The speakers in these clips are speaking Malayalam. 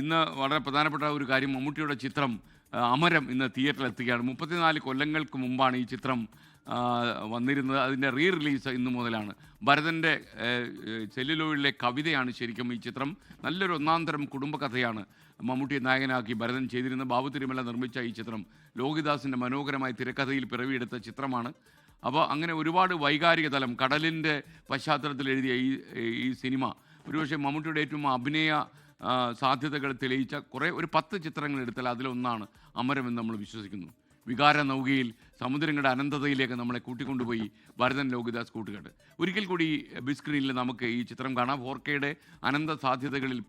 ഇന്ന് വളരെ പ്രധാനപ്പെട്ട ഒരു കാര്യം മമ്മൂട്ടിയുടെ ചിത്രം അമരം ഇന്ന് തിയേറ്ററിൽ എത്തുകയാണ് മുപ്പത്തിനാല് കൊല്ലങ്ങൾക്ക് മുമ്പാണ് ഈ ചിത്രം വന്നിരുന്നത്. അതിന്റെ റീ റിലീസ് ഇന്നു മുതലാണ്. ഭരതന്റെ സെല്ലുലോയിലെ കവിതയാണ് ശരിക്കും ഈ ചിത്രം. നല്ലൊരു ഒന്നാന്തരം കുടുംബകഥയാണ് മമ്മൂട്ടിയെ നായകനാക്കി ഭരതൻ ചെയ്തിരുന്ന ബാബു തിരുമല നിർമ്മിച്ച ഈ ചിത്രം ലോഹിദാസിന്റെ മനോഹരമായ തിരക്കഥയിൽ പിറവിയെടുത്ത ചിത്രമാണ്. അപ്പോൾ അങ്ങനെ ഒരുപാട് വൈകാരിക തലം കടലിന്റെ പശ്ചാത്തലത്തിൽ എഴുതിയ ഈ ഈ സിനിമ ഒരുപക്ഷെ മമ്മൂട്ടിയുടെ ഏറ്റവും അഭിനയ സാധ്യതകൾ തെളിയിച്ച കുറേ ഒരു പത്ത് ചിത്രങ്ങൾ എടുത്താൽ അതിലൊന്നാണ് അമരമെന്ന് നമ്മൾ വിശ്വസിക്കുന്നു. വികാര നൗകയിൽ സമുദ്രങ്ങളുടെ അനന്തതയിലേക്ക് നമ്മളെ കൂട്ടിക്കൊണ്ടുപോയി ഭരതൻ ലോകിദാസ് കൂട്ടുകെട്ട്. ഒരിക്കൽ കൂടി ബിഗ് സ്ക്രീനിൽ നമുക്ക് ഈ ചിത്രം കാണാം. ഫോർ കെയുടെ അനന്ത സാധ്യതകളിൽ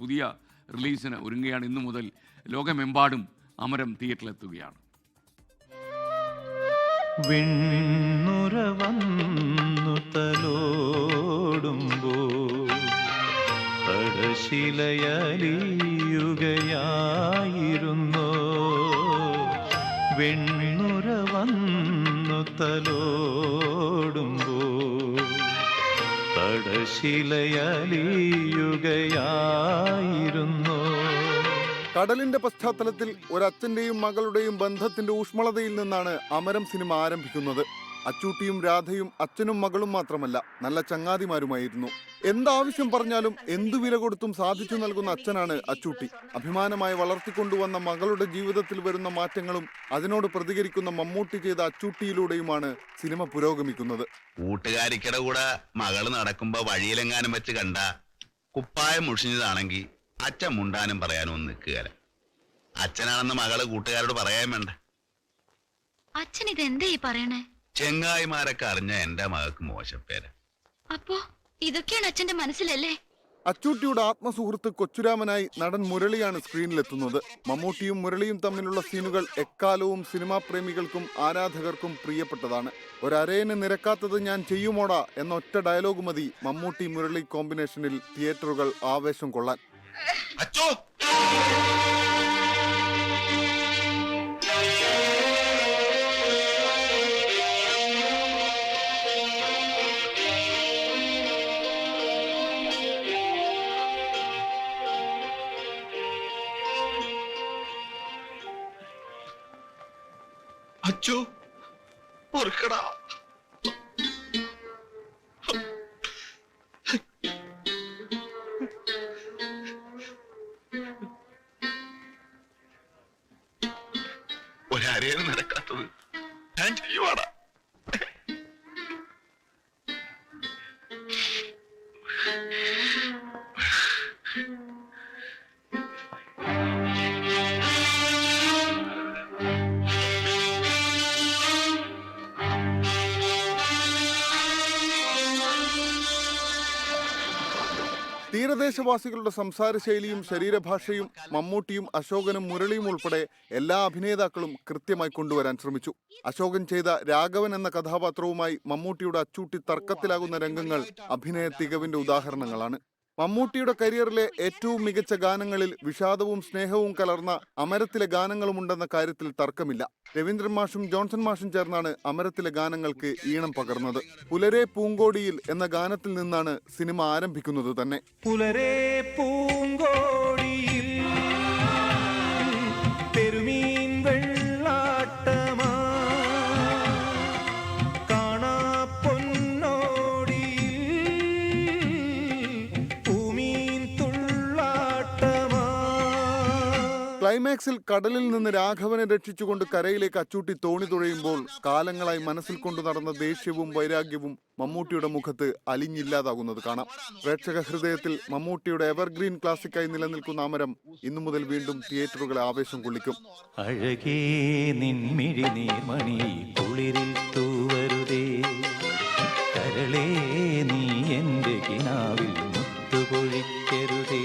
പുതിയ റിലീസിന് ഒരുങ്ങുകയാണ് ഇന്നു മുതൽ. ലോകമെമ്പാടും അമരം തിയേറ്ററിലെത്തുകയാണ്. വെണ്ണുര വന്നു തലോടുമ്പോ തടശിലയലിയുകയായിരുന്നു വെണ്ണുര വന്നു തലോടുമ്പോ. തടശിലയലിയുകയായിരുന്നു. കടലിന്റെ പശ്ചാത്തലത്തിൽ ഒരച്ഛന്റെയും മകളുടെയും ബന്ധത്തിന്റെ ഊഷ്മളതയിൽ നിന്നാണ് അമരം സിനിമ ആരംഭിക്കുന്നത്. അച്ചൂട്ടിയും രാധയും അച്ഛനും മകളും മാത്രമല്ല നല്ല ചങ്ങാതിമാരുമായിരുന്നു. എന്താവശ്യം പറഞ്ഞാലും എന്തു വില കൊടുത്തും സാധിച്ചു നൽകുന്ന അച്ഛനാണ് അച്ചൂട്ടി. അഭിമാനമായി വളർത്തിക്കൊണ്ടുവന്ന മകളുടെ ജീവിതത്തിൽ വരുന്ന മാറ്റങ്ങളും അതിനോട് പ്രതികരിക്കുന്ന മമ്മൂട്ടി ചെയ്ത അച്ചൂട്ടിയിലൂടെയുമാണ് സിനിമ പുരോഗമിക്കുന്നത്. കൂട്ടുകാരിക്കടെ കൂടെ മകൾ നടക്കുമ്പോ വഴിയിലെങ്ങാനും വെച്ച് കണ്ട കുപ്പായം മുഷിഞ്ഞതാണെങ്കിൽ അച്ഛൻ മുണ്ടാനും പറയാനും ഒന്നും നിൽക്കുകയല്ല. അച്ഛനാണെന്ന് മകൾ കൂട്ടുകാരോട് പറയാൻ വേണ്ട. അച്ഛൻ ഇത് എന്താ ഈ പറയണേ? ചെങ്ങായിമാരൊക്കെ അറിഞ്ഞ എന്റെ മകൾക്ക് മോശപ്പേര് അപ്പോ ഇതൊക്കെയാണ് അച്ഛന്റെ മനസ്സിലല്ലേ? അച്ചൂട്ടിയുടെ ആത്മസുഹൃത്ത് കൊച്ചുരാമനായി നടൻ മുരളിയാണ് സ്ക്രീനിലെത്തുന്നത്. മമ്മൂട്ടിയും മുരളിയും തമ്മിലുള്ള സീനുകൾ എക്കാലവും സിനിമാ പ്രേമികൾക്കും ആരാധകർക്കും പ്രിയപ്പെട്ടതാണ്. ഒരരയന് നിരക്കാത്തത് ഞാൻ ചെയ്യുമോടാ എന്ന ഒറ്റ ഡയലോഗ് മതി മമ്മൂട്ടി മുരളി കോമ്പിനേഷനിൽ തിയേറ്ററുകൾ ആവേശം കൊള്ളാൻ. അച്ചോ പൊറുക്കടാ. ഒരരയാണ് നടക്കാത്തത്. തീരദേശവാസികളുടെ സംസാര ശൈലിയും ശരീരഭാഷയും മമ്മൂട്ടിയും അശോകനും മുരളിയും ഉൾപ്പെടെ എല്ലാ അഭിനേതാക്കളും കൃത്യമായി കൊണ്ടുവരാൻ ശ്രമിച്ചു. അശോകൻ ചെയ്ത രാഘവൻ എന്ന കഥാപാത്രവുമായി മമ്മൂട്ടിയുടെ അച്ചൂട്ടി തർക്കത്തിലാകുന്ന രംഗങ്ങൾ അഭിനയ തികവിന്റെ ഉദാഹരണങ്ങളാണ്. മമ്മൂട്ടിയുടെ കരിയറിലെ ഏറ്റവും മികച്ച ഗാനങ്ങളിൽ വിഷാദവും സ്നേഹവും കലർന്ന അമരത്തിലെ ഗാനങ്ങളുമുണ്ടെന്ന കാര്യത്തിൽ തർക്കമില്ല. രവീന്ദ്രൻ മാഷും ജോൺസൺ മാഷും ചേർന്നാണ് അമരത്തിലെ ഗാനങ്ങൾക്ക് ഈണം പകർന്നത്. പുലരെ പൂങ്കോടിയിൽ എന്ന ഗാനത്തിൽ നിന്നാണ് സിനിമ ആരംഭിക്കുന്നത് തന്നെ. പുലരേ പൂങ്കോടിയിൽ ക്ലൈമാക്സിൽ കടലിൽ നിന്ന് രാഘവനെ രക്ഷിച്ചുകൊണ്ട് കരയിലേക്ക് അച്ചൂട്ടി തോണി തുഴയുമ്പോൾ കാലങ്ങളായി മനസ്സിൽ കൊണ്ടു നടന്ന ദേഷ്യവും വൈരാഗ്യവും മമ്മൂട്ടിയുടെ മുഖത്ത് അലിഞ്ഞില്ലാതാകുന്നത് കാണാം. പ്രേക്ഷക ഹൃദയത്തിൽ മമ്മൂട്ടിയുടെ എവർഗ്രീൻ ക്ലാസിക്കായി നിലനിൽക്കുന്ന അമരം ഇന്നു മുതൽ വീണ്ടും തിയേറ്ററുകളെ ആവേശം കൊള്ളിക്കും. നീർമണി തൂവരുതേ. നീ എന്റെ കിനാവിൽ മുത്തുപൊഴിക്കരുതേ.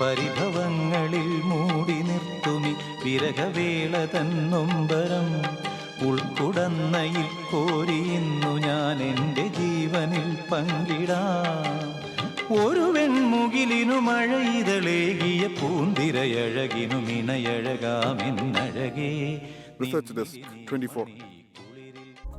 പരിഭവങ്ങളിൽ മൂടി നിർത്തുമി. വിരകവേള തന്നൊമ്പരം ഉൾക്കുടന്നയിൽ കോരിയുന്നു ഞാൻ എന്റെ ജീവനിൽ പങ്കിടാ. ഒരു വെൺമുകിലിനു മഴയിതളേകിയ പൂന്തിരയഴകിനു മിണയഴകാമെന്നഴകേ. Desk twenty four